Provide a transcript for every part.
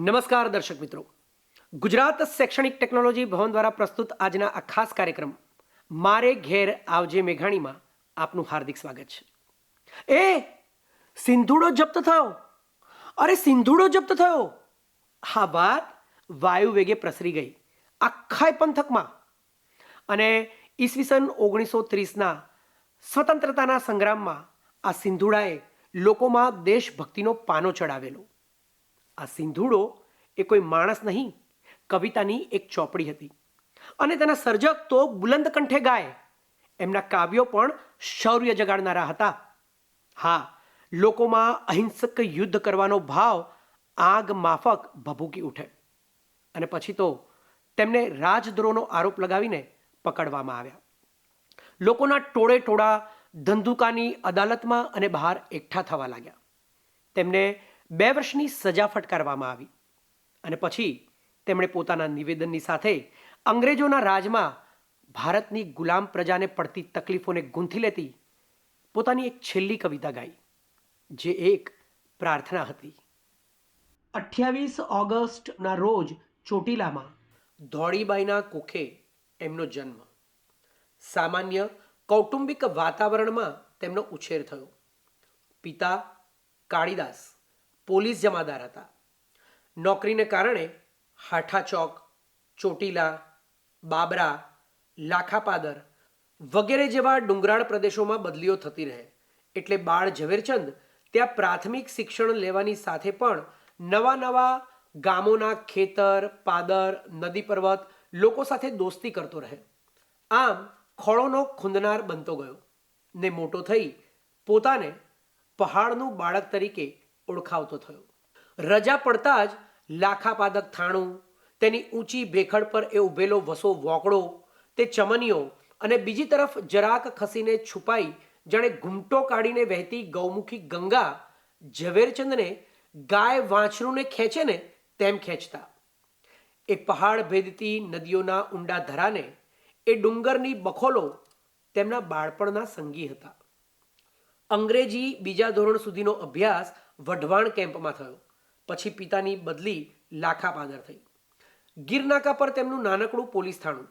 નમસ્કાર દર્શક મિત્રો. ગુજરાત શૈક્ષણિક ટેકનોલોજી ભવન દ્વારા પ્રસ્તુત આજના આ ખાસ કાર્યક્રમ મારે ઘેર આવજે મેઘાણીમાં આપનું હાર્દિક સ્વાગત છે. એ, સિંધુડો જપ્ત થયો. અરે, સિંધુડો જપ્ત થયો. હા, વાત વાયુ વેગે પ્રસરી ગઈ આખાય પંથકમાં. અને ઈસવીસન ઓગણીસો ત્રીસના સ્વતંત્રતાના સંગ્રામમાં આ સિંધુડાએ લોકોમાં દેશભક્તિનો પાનો ચડાવેલો. આ સિંધુડો એ કોઈ માણસ નહીં, કવિતાની એક ચોપડી હતી. અને તેના સર્જક તો બુલંદ કંઠે ગાય. એમના કાવ્યો પણ શૌર્ય જગાડનારા હતા. હા, લોકોમાં અહિંસક યુદ્ધ કરવાનો ભાવ આગ માફક ભભૂકી ઉઠે. અને પછી તો તેમને રાજદ્રોહનો આરોપ લગાવીને પકડવામાં આવ્યા. લોકોના ટોળે ટોળા ધંધુકાની અદાલતમાં અને બહાર એકઠા થવા લાગ્યા. તેમને બે વર્ષની સજા ફટકારવામાં આવી અને પછી તેમણે પોતાના નિવેદનની સાથે અંગ્રેજોના રાજમાં ભારતની ગુલામ પ્રજાને પડતી તકલીફોને ગૂંથી લેતી પોતાની એક છેલ્લી કવિતા ગાઈ જે એક પ્રાર્થના હતી. અઠ્યાવીસ ઓગસ્ટના રોજ ચોટીલામાં ધોળીબાઈના કુખે એમનો જન્મ. સામાન્ય કૌટુંબિક વાતાવરણમાં તેમનો ઉછેર થયો. પિતા કાળીદાસ પોલીસ જમાદાર હતા. નોકરીને કારણે હાઠા ચોક ચોટીલા, બાબરા, લાખાપાદર વગેરે જેવા ડુંગરાળ પ્રદેશોમાં બદલીઓ થતી રહે. એટલે બાળ ઝવેરચંદ ત્યાં પ્રાથમિક શિક્ષણ લેવાની સાથે પણ નવા નવા ગામોના ખેતર, પાદર, નદી પર્વત લોકો સાથે દોસ્તી કરતો રહે. આમ ખોળોનો ખૂંદનાર બનતો ગયો ને મોટો થઈ પોતાને પહાડનું બાળક તરીકે ઓળખાવતો થયો. રજા પડતા જ લાખાપાદક થાણું, તેની ઊંચી ભેખડ પર એ ઊભેલો વસો વોકડો તે ચમનીઓ અને બીજી તરફ જરાક ખસીને છુપાઈ જાણે ઘૂમટો કાઢીને વહેતી ગૌમુખી ગંગા ઝવેરચંદને ગાય વાંછરૂને ખેંચે ને તેમ ખેંચતા. એ પહાડ ભેદતી નદીઓના ઊંડા ધરાને એ ડુંગરની બખોલો તેમના બાળપણના સંગી હતા. અંગ્રેજી બીજા ધોરણ સુધીનો અભ્યાસ વઢવાણ કેમ્પમાં થયો. પછી પિતાની બદલી લાખાપાદર થઈ. ગીરનાકા પર તેમનું નાનકડું પોલીસ થાણું.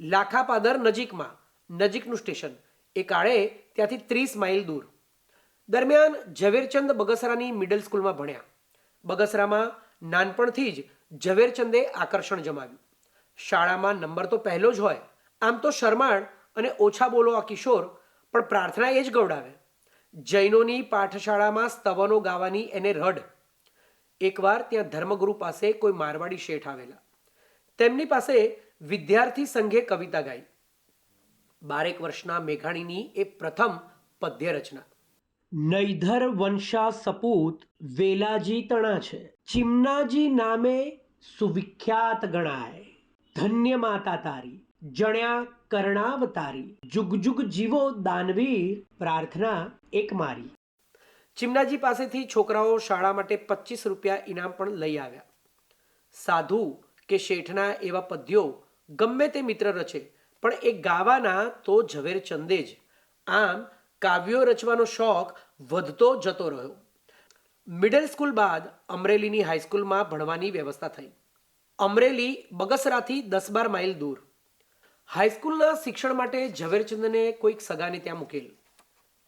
લાખાપાદર નજીકમાં, નજીકનું સ્ટેશન. એ કાળે ત્યાંથી ત્રીસ માઇલ દૂર. દરમિયાન ઝવેરચંદ બગસરાની મિડલ સ્કૂલમાં ભણ્યા. બગસરામાં નાનપણથી જ ઝવેરચંદે આકર્ષણ જમાવ્યું. શાળામાં નંબર તો પહેલો જ હોય. આમ તો શરમાળ અને ઓછા બોલો આ કિશોર, પણ પ્રાર્થના એ જ ગવડાવે. જૈનોની પાઠશાળામાં સ્તવનો ગાવાની એને રઢ. એકવાર ત્યાં ધર્મગુરુ પાસે કોઈ મારવાડી શેઠ આવેલા. તેમની પાસે વિદ્યાર્થી સંઘે કવિતા ગાઈ. બારેક વર્ષના મેઘાણીની એ પ્રથમ પદ્ય રચના. નૈધર વંશા સપૂત વેલાજી તણા છે. ચિમનાજી નામે સુવિખ્યાત ગણાય. ધન્ય માતા તારી, જણ્યા કર્ણાવતારી. જુગ જુગ જીવો દાનવીર, પ્રાર્થના એક મારી. ચિમનાજી પાસેથી છોકરાઓ શાળા માટે પચીસ રૂપિયા ઇનામ પણ લઈ આવ્યા. સાધુ કે શેઠના એવા પદ્યો ગમે તે મિત્ર રચે, પણ એ ગાવાના તો ઝવેરચંદે જ. આમ કાવ્યો રચવાનો શોખ વધતો જતો રહ્યો. મિડલ સ્કૂલ બાદ અમરેલીની હાઈસ્કૂલમાં ભણવાની વ્યવસ્થા થઈ. અમરેલી બગસરાથી દસ બાર માઇલ દૂર. હાઈસ્કૂલના શિક્ષણ માટે ઝવેરચંદને કોઈક સગાને ત્યાં મૂકેલ.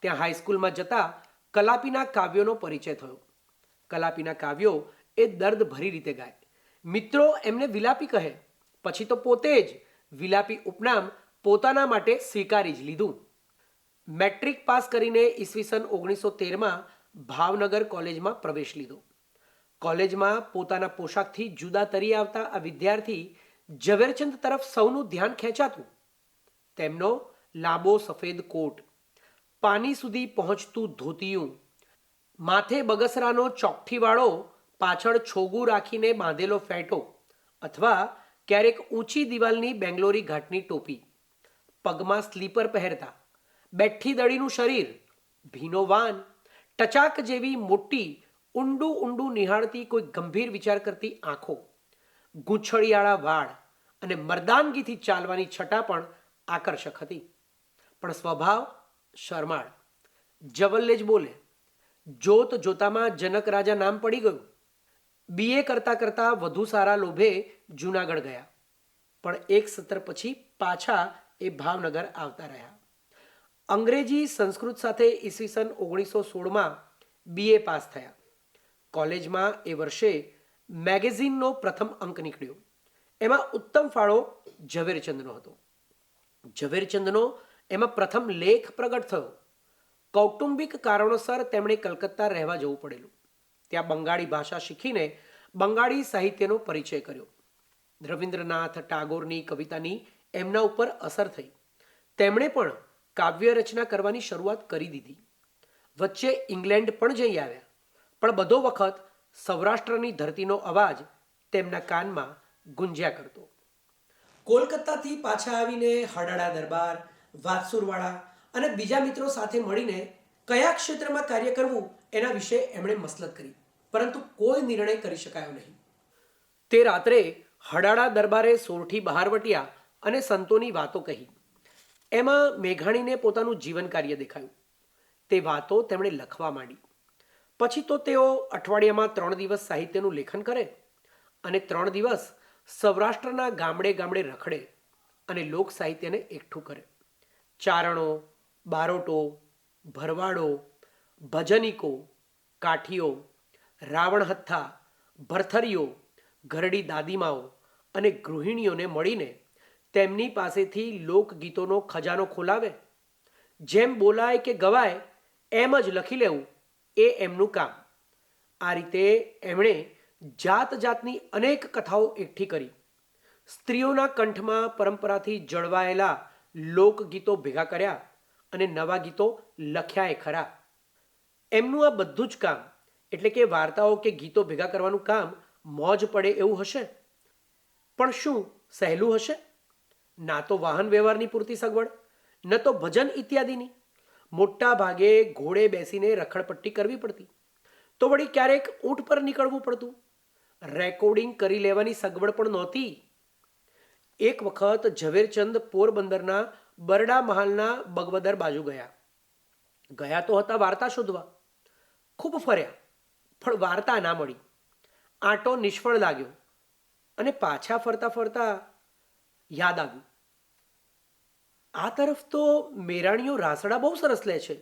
ત્યાં હાઈસ્કૂલમાં જતા કલાપીના કાવ્યોનો પરિચય થયો. કલાપીના કાવ્યો એ દર્દ ભરી રીતે ગાય. મિત્રો એમને વિલાપી કહે, પછી તો પોતે જ વિલાપી ઉપનામ પોતાના માટે સ્વીકારી જ લીધું. મેટ્રિક પાસ કરીને ઈસવીસન ઓગણીસો તેરમાં ભાવનગર કોલેજમાં પ્રવેશ લીધો. કોલેજમાં પોતાના પોશાકથી જુદા તરી આવતા આ વિદ્યાર્થી ઝવેરચંદ તરફ સૌનું ધ્યાન ખેંચાતું. તેમનો લાંબો સફેદ કોટ, પાની સુધી પહોંચતું ધોતિયું, માથે બગસરાનો ચોકઠીવાળો, પાછળ છોગું રાખીને બાંધેલો ફેંટો અથવા ક્યારેક ઊંચી દિવાલની બેંગ્લોરી ઘાટની ટોપી, પગમાં સ્લીપર પહેરતા, બેઠી દળીનું શરીર, ભીનો વાન, ટચાક જેવી મોટી, ઊંડું ઊંડું નિહાળતી કોઈ ગંભીર વિચાર કરતી આંખો, ગૂંછળિયાળા વાળ અને મર્દાનગીથી ચાલવાની છટા પણ આકર્ષક હતી. પણ સ્વભાવ શરમાળ. જવલ્લે જ બોલે, જોત જોતામાં જનક રાજા નામ પડી ગયું. બીએ કરતાં કરતાં વધુ સારા લોભે જૂનાગઢ ગયા. પણ એક સત્ર પછી પાછા એ ભાવનગર આવતા રહ્યા. અંગ્રેજી સંસ્કૃત સાથે ઈસવીસન ઓગણીસો સોળમાં બીએ પાસ થયા. કોલેજમાં એ વર્ષે મેગેઝિનનો પ્રથમ અંક નીકળ્યો. એમાં ઉત્તમ ફાળો ઝવેરચંદનો હતો. ઝવેરચંદનો એમાં પ્રથમ લેખ પ્રગટ થયો. કૌટુંબિક કારણોસર તેમણે કલકત્તા રહેવા જવું પડેલું. ત્યાં બંગાળી ભાષા શીખીને બંગાળી સાહિત્યનો પરિચય કર્યો. રવિન્દ્રનાથ ટાગોરની કવિતાની એમના ઉપર અસર થઈ. તેમણે પણ કાવ્ય રચના કરવાની શરૂઆત કરી દીધી. વચ્ચે ઇંગ્લેન્ડ પણ જઈ આવ્યા. પણ બધો વખત સૌરાષ્ટ્રની ધરતીનો અવાજ તેમના કાનમાં ગુંજ્યા કરતો. કોલકાતાથી પાછા આવીને હડાડા દરબાર વાતસુરવાળા અને બીજા મિત્રો સાથે મળીને કયા ક્ષેત્રમાં કાર્ય કરવું એના વિશે એમણે મસલત કરી. પરંતુ કોઈ નિર્ણય કરી શકાયો નહીં. તે રાત્રે હડાડા દરબારે સોરઠી બહારવટિયા અને સંતોની વાતો કહી. એમાં મેઘાણીને પોતાનું જીવન કાર્ય દેખાયું. તે વાતો તેમણે લખવા માંડી. પછી તો તેઓ અઠવાડિયામાં ત્રણ દિવસ સાહિત્યનું લેખન કરે અને ત્રણ દિવસ સૌરાષ્ટ્રના ગામડે ગામડે રખડે અને લોક સાહિત્યને એકઠું કરે. ચારણો, બારોટો, ભરવાડો, ભજનિકો, કાઠીઓ, રાવણહથ્થા, ભરથરીઓ, ઘરડી દાદીમાઓ અને ગૃહિણીઓને મળીને તેમની પાસેથી લોકગીતોનો ખજાનો ખોલાવે. જેમ બોલાય કે ગવાય એમ જ લખી લેવું એ એમનું કામ. આ રીતે એમણે જાત જાતની અનેક કથાઓ એકઠી કરી. સ્ત્રીઓના કંઠમાં પરંપરાથી જળવાયેલા લોકગીતો ભેગા કર્યા અને નવા ગીતો લખ્યા એ ખરા. એમનું આ બધું જ કામ, એટલે કે વાર્તાઓ કે ગીતો ભેગા કરવાનું કામ, મોજ પડે એવું હશે? પણ શું સહેલું હશે? ના તો વાહન વ્યવહારની પૂરતી સગવડ, ન તો ભજન ઇત્યાદિની. મોટા ભાગે ઘોડે બેસીને રખડપટ્ટી કરવી પડતી. તો વળી ક્યારેક ઊંટ પર નીકળવું પડતું. રેકોર્ડિંગ કરી લેવાની સગવડ પણ નહોતી. એક વખત ઝવેરચંદ પોરબંદરના બરડા મહાલના બગવદર બાજુ ગયા. ગયા તો હતા વાર્તા શોધવા. ખૂબ ફર્યા, પણ વાર્તા ના મળી. આંટો નિષ્ફળ લાગ્યો અને પાછા ફરતા ફરતા યાદ આવ્યું. આ તરફ તો મેરાણીઓ રાસડા બહુ સરસ લે છે.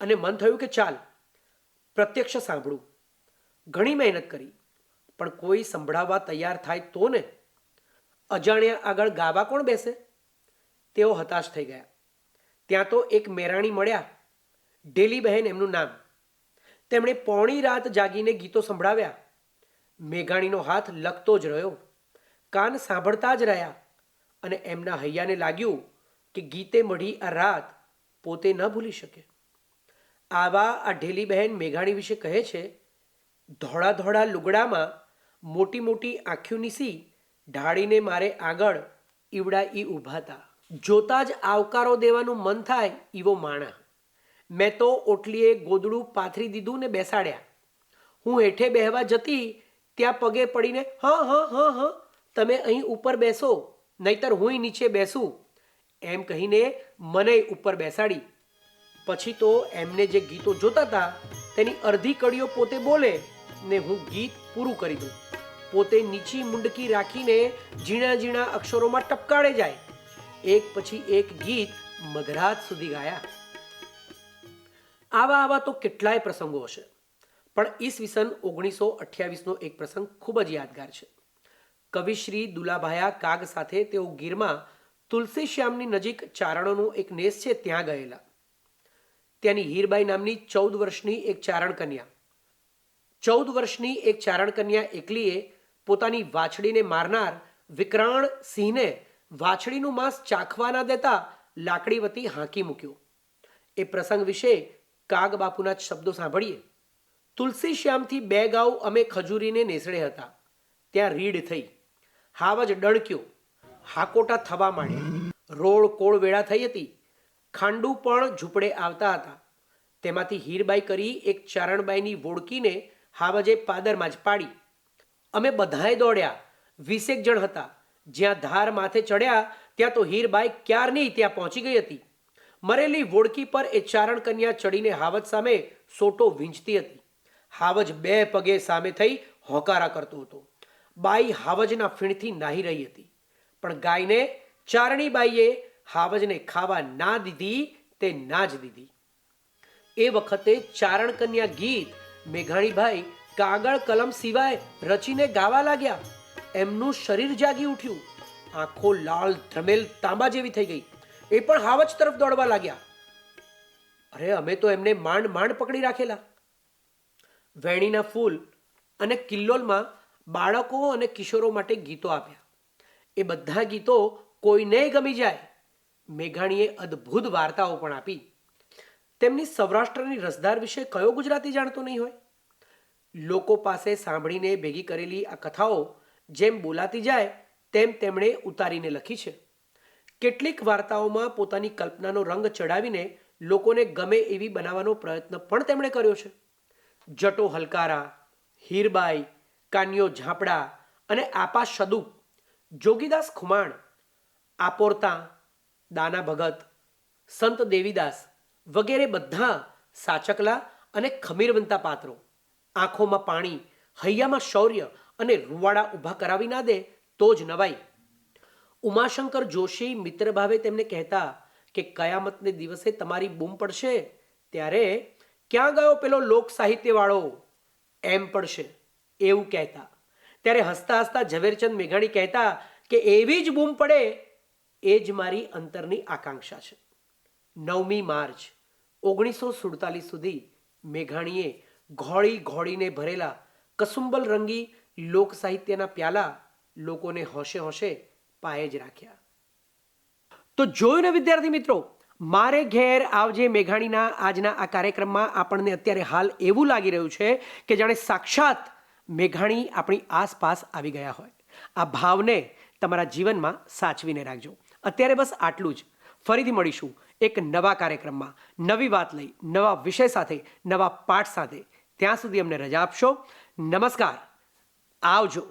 અને મન થયું કે ચાલ, પ્રત્યક્ષ સાંભળું. ઘણી મહેનત કરી. પણ કોઈ સંભળાવવા તૈયાર થાય તો ને અજાણ્યા આગળ ગાવા કોણ બેસે? તેઓ હતાશ થઈ ગયા. ત્યાં તો એક મેરાણી મળ્યા. ડેલી બહેન એમનું નામ. તેમણે પોણી રાત જાગીને ગીતો સંભળાવ્યા. મેઘાણીનો હાથ લખતો જ રહ્યો. કાન સાંભળતા જ રહ્યા. અને એમના હૈયાને લાગ્યું કે ગીતે મઢી આ રાત પોતે ન ભૂલી શકે. આવા આ ઢેલી બહેન મેઘાણી વિશે કહે છે ધોળા ધોળા લુગડામાં મોટી મોટી આંખ્યું નીસી ઢાળીને મારે આગળ ઈવડા ઈ ઊભા હતા જોતા જ આવકારો દેવાનું મન થાય એવો માણા. મેં તો ઓટલીએ ગોદડું પાથરી દીધું ને બેસાડ્યા. હું હેઠે બેહવા જતી ત્યાં પગે પડીને, હા હા હા હા, તમે અહીં ઉપર બેસો, નહીતર હુંય નીચે બેસું. એમ કહીને મને ઉપર બેસાડી. પછી તો એમને જે ગીતો જોતા હતા તેની અડધી કડીઓ પોતે બોલે ને હું ગીત પૂરું કરી દઉં. પોતે નીચી મુંડકી રાખીને ઝીણા ઝીણા અક્ષરોમાં ટપકાળે જાય. એક પછી એક ગીત મધરાત સુધી ગાયા. આવા આવા તો કેટલાય પ્રસંગો હશે. પણ ઈસવીસન ઓગણીસો અઠ્યાવીસનો એક પ્રસંગ ખૂબ જ યાદગાર છે. કવિશ્રી દુલાભાયા કાગ સાથે તેઓ ગીરમાં તુલસી શ્યામની નજીક ચારણોનું એક નેસ છે ત્યાં ગયેલા. ત્યાંની હીરબાઈ નામની ચૌદ વર્ષની એક ચારણ કન્યા ચૌદ વર્ષની એક ચારણ કન્યા એકલીએ પોતાની વાછડીને મારનાર વિકરાણ સિંહને વાછડીનું માંસ ચાખવા ના દેતા લાકડી વતી હાંકી મૂક્યો. એ પ્રસંગ વિશે કાગ બાપુના જ શબ્દો સાંભળીએ. તુલસી શ્યામથી બે ગાઉ અમે ખજૂરીને નેસડે હતા. ત્યાં રીડ થઈ. હાવ જ ડણક્યો. હાકોટા થવા માંડ્યા. રોળ કોળ વેળા થઈ હતી. ખાંડુ પણ ઝૂંપડે આવતા હતા. તેમાંથી હીરબાઈ કરી એક ચારણબાઈની વોડકીને હાવજે પાદરમાં જ પાડી. અમે બધાએ દોડ્યા. વીસેક જણ હતા. જ્યાં ધાર માથે ચડ્યા, ત્યાં તો હીરબાઈ ક્યારની ત્યાં પહોંચી ગઈ હતી. મરેલી વોડકી પર એ ચારણ કન્યા ચડીને હાવજ સામે સોટો વીંચતી હતી. હાવજ બે પગે સામે થઈ હોકારા કરતો હતો. બાઈ હાવજના ફીણથી નાહી રહી હતી. પણ ગાયને ચારણી બાઈએ હાવજને ખાવા ના દીધી, તે ના જ દીધી. એ વખતે ચારણ કન્યા ગીત મેઘાણીભાઈ કાગળ કલમ સિવાય રચીને ગાવા લાગ્યા. એમનું શરીર જાગી ઉઠ્યું. આંખો લાલ ધ્રમેલ તાંબા જેવી થઈ ગઈ. એ પણ હાવજ તરફ દોડવા લાગ્યા. અરે, અમે તો એમને માંડ માંડ પકડી રાખેલા. વેણીના ફૂલ અને કિલ્લોલમાં બાળકો અને કિશોરો માટે ગીતો આપ્યા એ બધા ગીતો કોઈને ગમી જાય. મેઘાણીએ અદ્ભુત વાર્તાઓ પણ આપી. તેમની સૌરાષ્ટ્રની રસદાર વિશે કયો ગુજરાતી જાણતો નહીં હોય? લોકો પાસે સાંભળીને ભેગી કરેલી આ કથાઓ જેમ બોલાતી જાય, તેમ તેમણે ઉતારીને લખી છે. કેટલીક વાર્તાઓમાં પોતાની કલ્પનાનો રંગ ચડાવીને લોકોને ગમે એવી બનાવવાનો પ્રયત્ન પણ તેમણે કર્યો છે. જટો હલકારા, હીરબાઈ, કાન્યો ઝાપડા અને આપા સદુપ જોગીદાસ ખુમાણ, આપોરતા, દાના ભગત, સંત દેવીદાસ વગેરે બધા સાચકલા અને ખમીરવંતા પાત્રો. આંખોમાં પાણી, હૈયામાં શૌર્ય અને રૂવાડા ઊભા કરાવી ના દે તો જ નવાઈ. ઉમાશંકર જોશી મિત્ર ભાવે તેમને કહેતા કે કયામતને દિવસે તમારી બૂમ પડશે ત્યારે ક્યાં ગયો પેલો લોક સાહિત્યવાળો? એમ પડશે, એવું કહેતા. ત્યારે હસતા હસતા ઝવેરચંદ મેઘાણી કહેતા કે એવી જ બૂમ પડે, એ જ મારી અંતરની આકાંક્ષા છે. નવમી માર્ચ, ઓગણીસો સુડતાલીસ સુધી મેઘાણીએ ઘોળી ઘોળીને ભરેલા કસુંબલ રંગી લોક સાહિત્યના પ્યાલા લોકોને હોશે હોશે પાયે જ રાખ્યા. તો જોયું ને વિદ્યાર્થી મિત્રો, મારે ઘેર આવજે મેઘાણીના આજના આ કાર્યક્રમમાં આપણને અત્યારે હાલ એવું લાગી રહ્યું છે કે જાણે સાક્ષાત મેઘાણી આપણી આસપાસ આવી ગયા હોય. આ ભાવને તમારા જીવનમાં સાચવીને રાખજો. અત્યારે બસ આટલું જ. ફરીથી મળીશું એક નવા કાર્યક્રમમાં. નવી વાત લઈ, નવા વિષય સાથે, નવા પાઠ સાથે. ત્યાં સુધી અમને રજા આપશો. નમસ્કાર. આવજો.